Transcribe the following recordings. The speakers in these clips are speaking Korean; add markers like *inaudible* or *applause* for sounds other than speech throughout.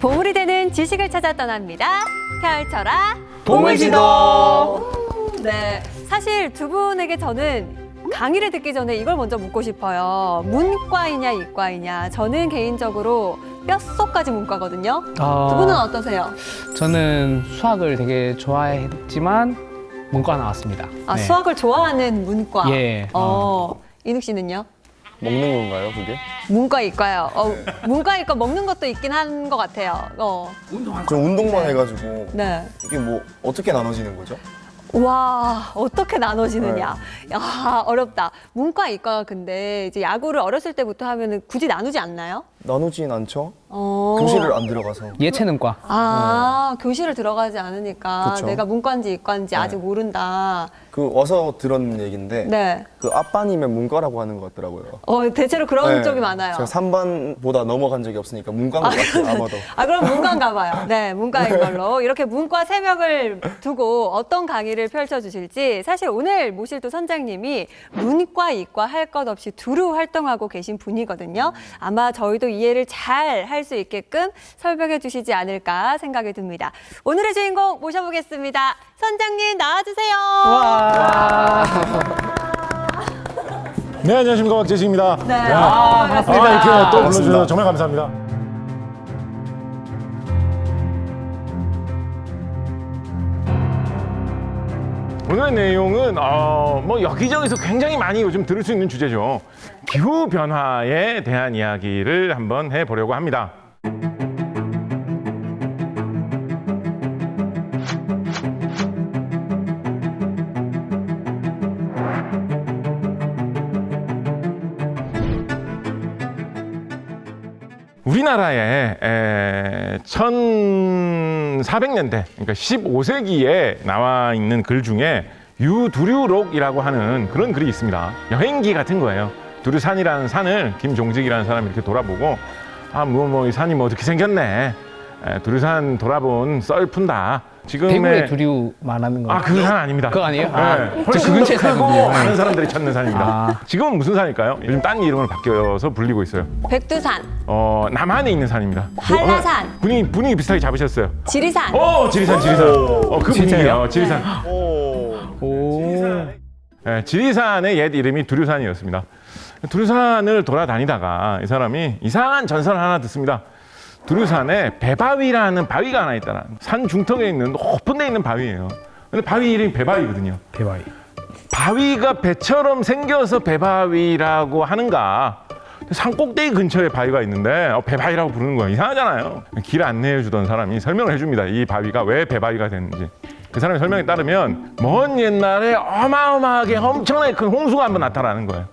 보물이 되는 지식을 찾아 떠납니다. 펼쳐라 보물지도. 네, 사실 두 분에게 저는 강의를 듣기 전에 이걸 먼저 묻고 싶어요. 문과이냐 이과이냐. 저는 개인적으로 뼛속까지 문과거든요. 아, 두 분은 어떠세요? 저는 수학을 되게 좋아했지만 문과 나왔습니다. 아, 네. 수학을 좋아하는 문과. 예. 어, 이눅 씨는요? 먹는 건가요, 그게? 문과 이과요. 어, 문과 이과 먹는 것도 있긴 한 것 같아요. 어, 저 운동만 해가지고 네. 이게 뭐 어떻게 나눠지는 거죠? 와 어떻게 나눠지느냐 네. 야 어렵다 문과 이과가 근데 이제 야구를 어렸을 때부터 하면은 굳이 나누지 않나요? 나누진 않죠. 어. 교실을 안 들어가서. 예체능과. 아 교실을 들어가지 않으니까 그쵸. 내가 문과인지 이과인지 네. 아직 모른다 그 와서 들은 얘기인데 네. 그 아빠님의 문과라고 하는 것 같더라고요. 어 대체로 그런 네. 쪽이 많아요 제가 3반보다 넘어간 적이 없으니까 문과인 것 같아요, 아마도. 아 그럼 문과인가 봐요 *laughs* 네 문과인 걸로 이렇게 문과 세 명을 두고 어떤 강의를 펼쳐주실지 사실 오늘 모실 또 선장님이 문과 이과 할 것 없이 두루 활동하고 계신 분이거든요 아마 저희도 이 해를 잘 할 수 있게끔 설명해 주시지 않을까 생각이 듭니다 오늘의 주인공 모셔보겠습니다 선장님 나와주세요 와. 네 안녕하십니까 박재식입니다. 네. 야, 아, 반갑습니다. 아, 이렇게 또 반갑습니다. 불러주셔서 정말 감사합니다. 오늘 내용은 어, 뭐 여기저기서 굉장히 많이 요즘 들을 수 있는 주제죠. 기후 변화에 대한 이야기를 한번 해보려고 합니다. 우리나라에 에, 1400년대, 그러니까 15세기에 나와 있는 글 중에 유두류록이라고 하는 그런 글이 있습니다. 여행기 같은 거예요. 두류산이라는 산을 김종직이라는 사람이 이렇게 돌아보고 아, 뭐, 뭐, 이 산이 뭐 어떻게 생겼네. 에, 두류산 돌아본 썰 푼다. 지금의 대구에 두류 말하는 거. 아, 그 산 아닙니다. 그거 아니에요? 아, 네. 저 훨씬 그 근처에 더 크고 살거든요. 많은 사람들이 찾는 산입니다. 아. 지금은 무슨 산일까요? 요즘 딴 이름을 바뀌어서 불리고 있어요. 백두산 어, 남한에 있는 산입니다. 한라산. 어, 분위기, 분위기 비슷하게 잡으셨어요. 지리산 어, 지리산, 지리산. 어, 그? 분위기요. 지리산. 오. 오. 예, 지리산의 옛 이름이 두류산이었습니다. 두류산을 돌아다니다가 이 사람이 이상한 전설을 하나 듣습니다. 두류산에 배바위라는 바위가 하나 있다는 산 중턱에 있는 높은 데 있는 바위예요. 근데 바위 이름이 배바위거든요. 대바위. 바위가 배처럼 생겨서 배바위라고 하는가? 산 꼭대기 근처에 바위가 있는데 어, 배바위라고 부르는 거예요. 이상하잖아요. 길 안내해 주던 사람이 설명을 해줍니다. 이 바위가 왜 배바위가 됐는지. 그 사람의 설명에 따르면 먼 옛날에 어마어마하게 엄청나게 큰 홍수가 한번 나타나는 거예요.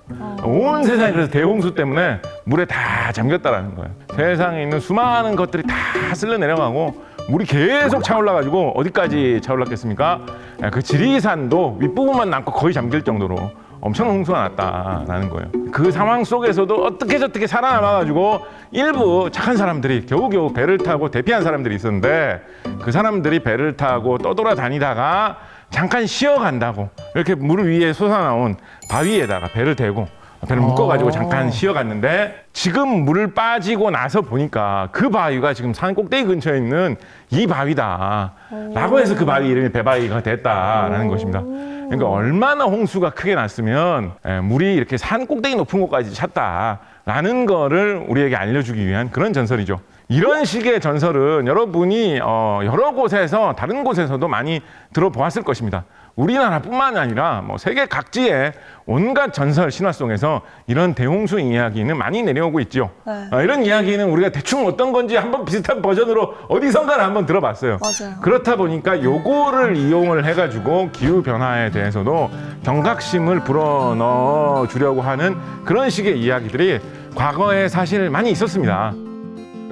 온 세상이 그래서 대홍수 때문에 물에 다 잠겼다라는 거예요. 세상에 있는 수많은 것들이 다 쓸려 내려가고 물이 계속 차올라가지고 어디까지 차올랐겠습니까? 예, 그 지리산도 윗부분만 남고 거의 잠길 정도로 엄청난 홍수가 났다라는 거예요. 그 상황 속에서도 어떻게 저떻게 살아남아가지고 일부 착한 사람들이 겨우겨우 배를 타고 대피한 사람들이 있었는데 그 사람들이 배를 타고 떠돌아 다니다가 잠깐 쉬어간다고 이렇게 물 위에 솟아나온 바위에다가 배를 대고 배를 묶어가지고 잠깐 쉬어갔는데 지금 물 빠지고 나서 보니까 그 바위가 지금 산 꼭대기 근처에 있는 이 바위다 라고 해서 그 바위 이름이 배바위가 됐다라는 것입니다. 그러니까 얼마나 홍수가 크게 났으면 에, 물이 이렇게 산 꼭대기 높은 곳까지 찼다라는 거를 우리에게 알려주기 위한 그런 전설이죠. 이런 식의 전설은 여러분이 어, 여러 곳에서 다른 곳에서도 많이 들어보았을 것입니다. 우리나라뿐만 아니라 뭐 세계 각지의 온갖 전설 신화 속에서 이런 대홍수 이야기는 많이 내려오고 있죠. 네. 어, 이런 이야기는 우리가 대충 어떤 건지 한번 비슷한 버전으로 어디선가 한번 들어봤어요. 맞아요. 그렇다 보니까 요거를 이용을 해가지고 기후 변화에 대해서도 경각심을 불어넣어 주려고 하는 그런 식의 이야기들이 과거에 사실 많이 있었습니다.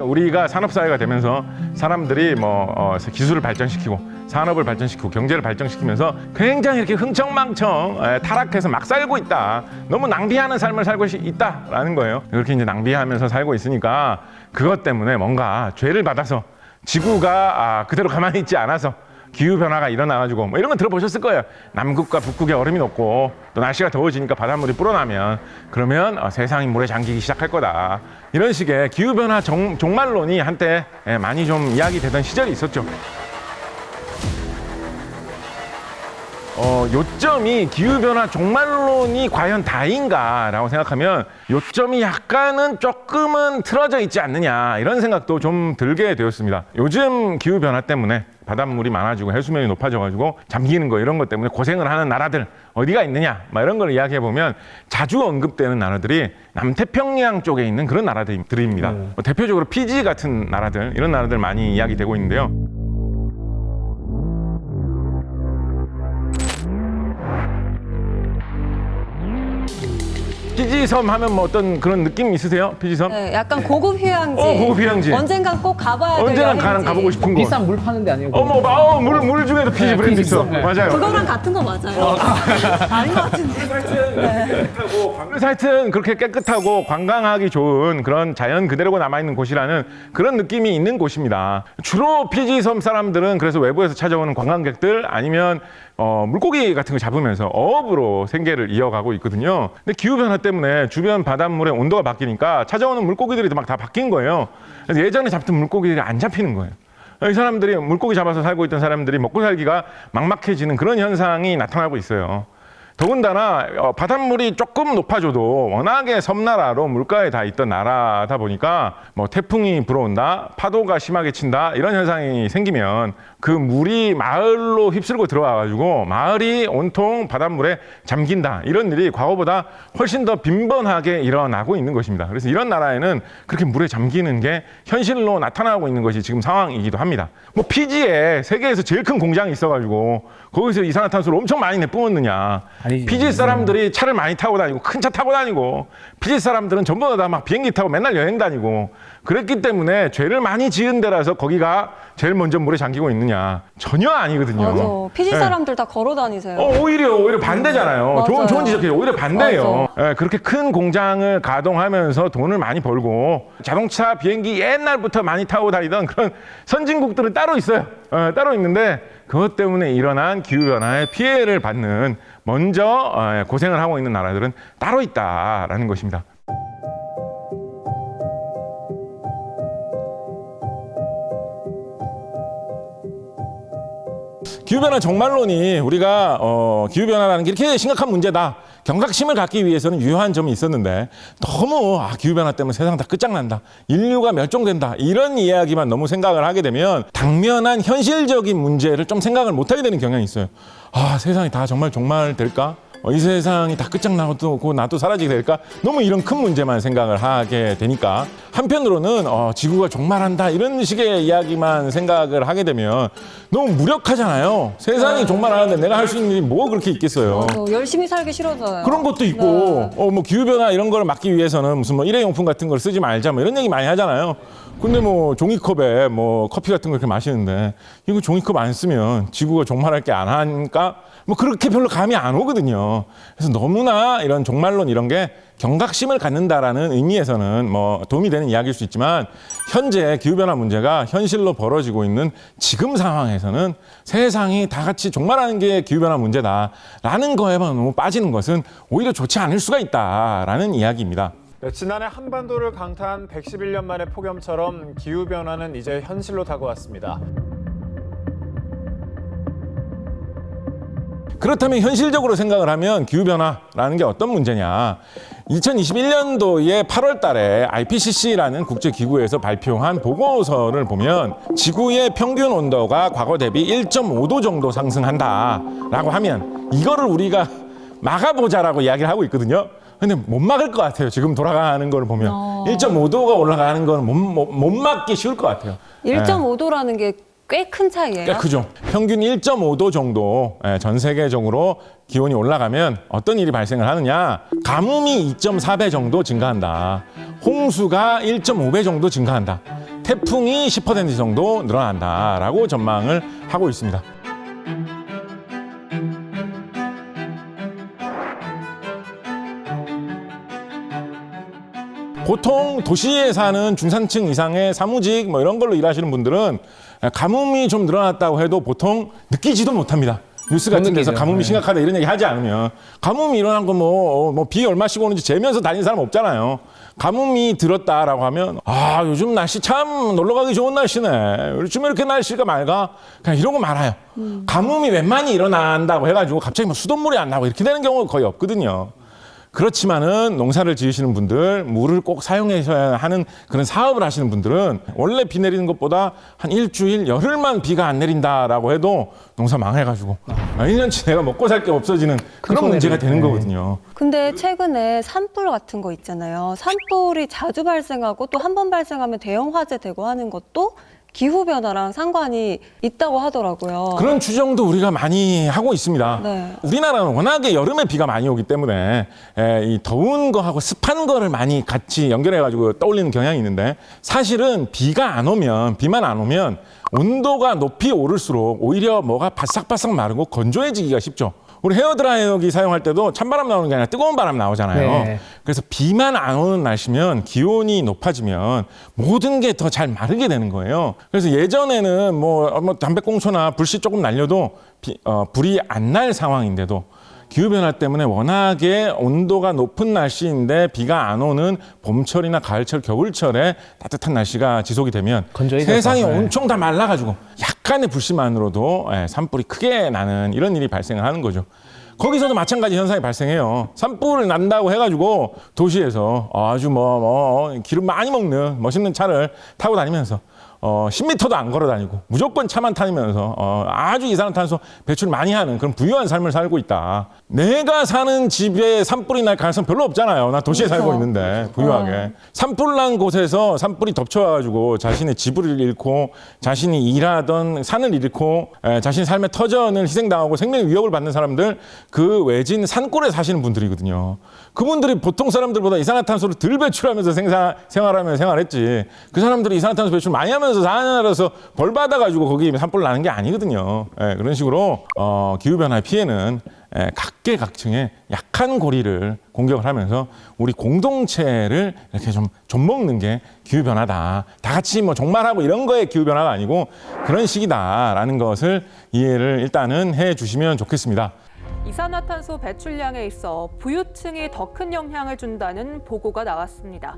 우리가 산업 사회가 되면서 사람들이 뭐 어, 기술을 발전시키고 산업을 발전시키고 경제를 발전시키면서 굉장히 이렇게 흥청망청 에, 타락해서 막 살고 있다. 너무 낭비하는 삶을 살고 시- 있다라는 거예요. 그렇게 이제 낭비하면서 살고 있으니까 그것 때문에 뭔가 죄를 받아서 지구가 아, 그대로 가만히 있지 않아서 기후 변화가 일어나가지고 뭐 이런 건 들어보셨을 거예요. 남극과 북극에 얼음이 녹고 또 날씨가 더워지니까 바닷물이 불어나면 그러면 어, 세상이 물에 잠기기 시작할 거다. 이런 식의 기후 변화 종, 종말론이 한때 예, 많이 좀 이야기되던 시절이 있었죠. 어, 요점이 기후변화 종말론이 과연 다인가라고 생각하면 요점이 약간은 조금은 틀어져 있지 않느냐 이런 생각도 좀 들게 되었습니다. 요즘 기후변화 때문에 바닷물이 많아지고 해수면이 높아져가지고 잠기는 거 이런 것 때문에 고생을 하는 나라들 어디가 있느냐 막 이런 걸 이야기해 보면 자주 언급되는 나라들이 남태평양 쪽에 있는 그런 나라들입니다. 뭐 대표적으로 피지 같은 나라들 이런 나라들 많이 이야기되고 있는데요. 피지섬 하면 뭐 어떤 그런 느낌 있으세요? 피지섬? 네, 약간 고급 휴양지. 어, 고급 휴양지. 언젠간 꼭 가봐야 될 언제나 여행지. 가는 가보고 싶은 곳. 비싼 물 파는 데 아니고. 어머, 어, 물, 물 중에도 피지 네, 브랜드 피지 있어. 네. 맞아요. 그거랑 같은 거 맞아요. *laughs* 아닌 것 같은데. 그래서 하여튼 그렇게 깨끗하고 관광하기 좋은 그런 자연 그대로가 남아있는 곳이라는 그런 느낌이 있는 곳입니다. 주로 피지섬 사람들은 그래서 외부에서 찾아오는 관광객들 아니면 어, 물고기 같은 거 잡으면서 어업으로 생계를 이어가고 있거든요. 근데 기후 변화 때문에 주변 바닷물의 온도가 바뀌니까 찾아오는 물고기들이 막 다 바뀐 거예요. 그래서 예전에 잡던 물고기들이 안 잡히는 거예요. 이 사람들이 물고기 잡아서 살고 있던 사람들이 먹고 살기가 막막해지는 그런 현상이 나타나고 있어요. 더군다나 어, 바닷물이 조금 높아져도 워낙에 섬나라로 물가에 다 있던 나라다 보니까 뭐 태풍이 불어온다, 파도가 심하게 친다 이런 현상이 생기면 그 물이 마을로 휩쓸고 들어와가지고 마을이 온통 바닷물에 잠긴다 이런 일이 과거보다 훨씬 더 빈번하게 일어나고 있는 것입니다. 그래서 이런 나라에는 그렇게 물에 잠기는 게 현실로 나타나고 있는 것이 지금 상황이기도 합니다. 뭐 피지에 세계에서 제일 큰 공장이 있어가지고 거기서 이산화탄소를 엄청 많이 내뿜었느냐? 피지 사람들이 차를 많이 타고 다니고 큰 차 타고 다니고 피지 사람들은 전부 다 막 비행기 타고 맨날 여행 다니고 그랬기 때문에 죄를 많이 지은 데라서 거기가 제일 먼저 물에 잠기고 있느냐? 전혀 아니거든요. 맞아. 피지 네. 사람들 다 걸어 다니세요. 어, 오히려 오히려 반대잖아요. 좋은 좋은 지적이에요. 오히려 반대예요. 예, 그렇게 큰 공장을 가동하면서 돈을 많이 벌고 자동차, 비행기 옛날부터 많이 타고 다니던 그런 선진국들은 따로 있어요. 예, 따로 있는데 그것 때문에 일어난 기후 변화의 피해를 받는 먼저 어, 고생을 하고 있는 나라들은 따로 있다라는 것입니다. 기후변화 종말론이 우리가 어, 기후변화라는 게 이렇게 심각한 문제다. 경각심을 갖기 위해서는 유효한 점이 있었는데 너무 아, 기후변화 때문에 세상 다 끝장난다. 인류가 멸종된다. 이런 이야기만 너무 생각을 하게 되면 당면한 현실적인 문제를 좀 생각을 못하게 되는 경향이 있어요. 아 세상이 다 정말 종말될까? 어, 이 세상이 다 끝장나고 또그 나도 사라지게 될까? 너무 이런 큰 문제만 생각을 하게 되니까 한편으로는 어, 지구가 종말한다 이런 식의 이야기만 생각을 하게 되면 너무 무력하잖아요. 세상이 종말하는데 내가 할 수 있는 일이 뭐 그렇게 있겠어요. 어, 열심히 살기 싫어져요. 그런 것도 있고 어 뭐 기후 변화 이런 거를 막기 위해서는 무슨 뭐 일회용품 같은 걸 쓰지 말자 뭐 이런 얘기 많이 하잖아요. 근데 뭐 종이컵에 뭐 커피 같은 거 이렇게 마시는데 이거 종이컵 안 쓰면 지구가 종말할 게 안 하니까 뭐 그렇게 별로 감이 안 오거든요. 그래서 너무나 이런 종말론 이런 게 경각심을 갖는다라는 의미에서는 뭐 도움이 되는 이야기일 수 있지만 현재 기후변화 문제가 현실로 벌어지고 있는 지금 상황에서는 세상이 다 같이 종말하는 게 기후변화 문제다라는 거에만 너무 빠지는 것은 오히려 좋지 않을 수가 있다라는 이야기입니다. 네, 지난해 한반도를 강타한 111년 만의 폭염처럼 기후 변화는 이제 현실로 다가왔습니다. 그렇다면 현실적으로 생각을 하면 기후변화라는 게 어떤 문제냐. 2021년도에 8월 달에 IPCC라는 국제기구에서 발표한 보고서를 보면 지구의 평균 온도가 과거 대비 1.5도 정도 상승한다라고 하면 이거를 우리가 막아보자라고 이야기를 하고 있거든요. 근데 못 막을 것 같아요. 지금 돌아가는 걸 보면. 어. 1.5도가 올라가는 건 못, 못, 못 막기 쉬울 것 같아요. 1.5도라는 게 꽤 큰 차이예요. 꽤 크죠. 평균 1.5도 정도 예, 전 세계적으로 기온이 올라가면 어떤 일이 발생을 하느냐. 가뭄이 2.4배 정도 증가한다. 홍수가 1.5배 정도 증가한다. 태풍이 10% 정도 늘어난다라고 전망을 하고 있습니다. 보통 도시에 사는 중산층 이상의 사무직 뭐 이런 걸로 일하시는 분들은 가뭄이 좀 늘어났다고 해도 보통 느끼지도 못합니다. 뉴스 못 같은 데서 느끼죠. 가뭄이 네. 심각하다 이런 얘기 하지 않으면 가뭄이 일어난 거 뭐 뭐 비 얼마씩 오는지 재면서 다니는 사람 없잖아요. 가뭄이 들었다라고 하면 아 요즘 날씨 참 놀러 가기 좋은 날씨네. 요즘 이렇게 날씨가 맑아. 그냥 이러고 말아요. 가뭄이 웬만히 일어난다고 해가지고 갑자기 뭐 수돗물이 안 나고 이렇게 되는 경우가 거의 없거든요. 그렇지만은 농사를 지으시는 분들, 물을 꼭 사용하셔야 하는 그런 사업을 하시는 분들은 원래 비 내리는 것보다 한 일주일, 열흘만 비가 안 내린다라고 해도 농사 망해가지고 아, 1년치 내가 먹고 살 게 없어지는 그런 문제가 되는 네. 거거든요. 근데 최근에 산불 같은 거 있잖아요. 산불이 자주 발생하고 또 한 번 발생하면 대형 화재 되고 하는 것도 기후 변화랑 상관이 있다고 하더라고요. 그런 추정도 우리가 많이 하고 있습니다. 네. 우리나라는 워낙에 여름에 비가 많이 오기 때문에 에, 이 더운 거하고 습한 거를 많이 같이 연결해 가지고 떠올리는 경향이 있는데 사실은 비가 안 오면 비만 안 오면 온도가 높이 오를수록 오히려 뭐가 바싹바싹 마르고 건조해지기가 쉽죠. 우리 헤어드라이어기 사용할 때도 찬바람 나오는 게 아니라 뜨거운 바람 나오잖아요. 네. 그래서 비만 안 오는 날씨면 기온이 높아지면 모든 게 더 잘 마르게 되는 거예요. 그래서 예전에는 뭐, 어, 뭐 담배꽁초나 불씨 조금 날려도 비- 어, 불이 안 날 상황인데도 기후변화 때문에 워낙에 온도가 높은 날씨인데 비가 안 오는 봄철이나 가을철, 겨울철에 따뜻한 날씨가 지속이 되면 세상이 네. 엄청 다 말라가지고 약간의 불씨만으로도 예, 산불이 크게 나는 이런 일이 발생을 하는 거죠. 거기서도 마찬가지 현상이 발생해요. 산불을 난다고 해가지고 도시에서 아주 뭐, 뭐 기름 많이 먹는 멋있는 차를 타고 다니면서 어, 10m도 안 걸어 다니고 무조건 차만 타니면서 어, 아주 이산화탄소 배출 많이 하는 그런 부유한 삶을 살고 있다. 내가 사는 집에 산불이 날 가능성 별로 없잖아요. 나 도시에 살고 그렇죠. 있는데 부유하게 산불 난 곳에서 산불이 덮쳐와가지고 자신의 집을 잃고 자신이 일하던 산을 잃고 에, 자신의 삶의 터전을 희생당하고 생명의 위협을 받는 사람들 그 외진 산골에 사시는 분들이거든요. 그분들이 보통 사람들보다 이산화탄소를 덜 배출하면서 생사, 생활하면 생활했지. 그 사람들이 이산화탄소 배출 많이 하면서 살아서 벌 받아가지고 거기 산불 나는 게 아니거든요. 예, 그런 식으로 어, 기후변화의 피해는 예, 각계각층의 약한 고리를 공격을 하면서 우리 공동체를 이렇게 좀 좀먹는 게 기후변화다. 다 같이 뭐 종말하고 이런 거에 기후변화가 아니고 그런 식이다라는 것을 이해를 일단은 해 주시면 좋겠습니다. 이산화탄소 배출량에 있어 부유층이 더 큰 영향을 준다는 보고가 나왔습니다.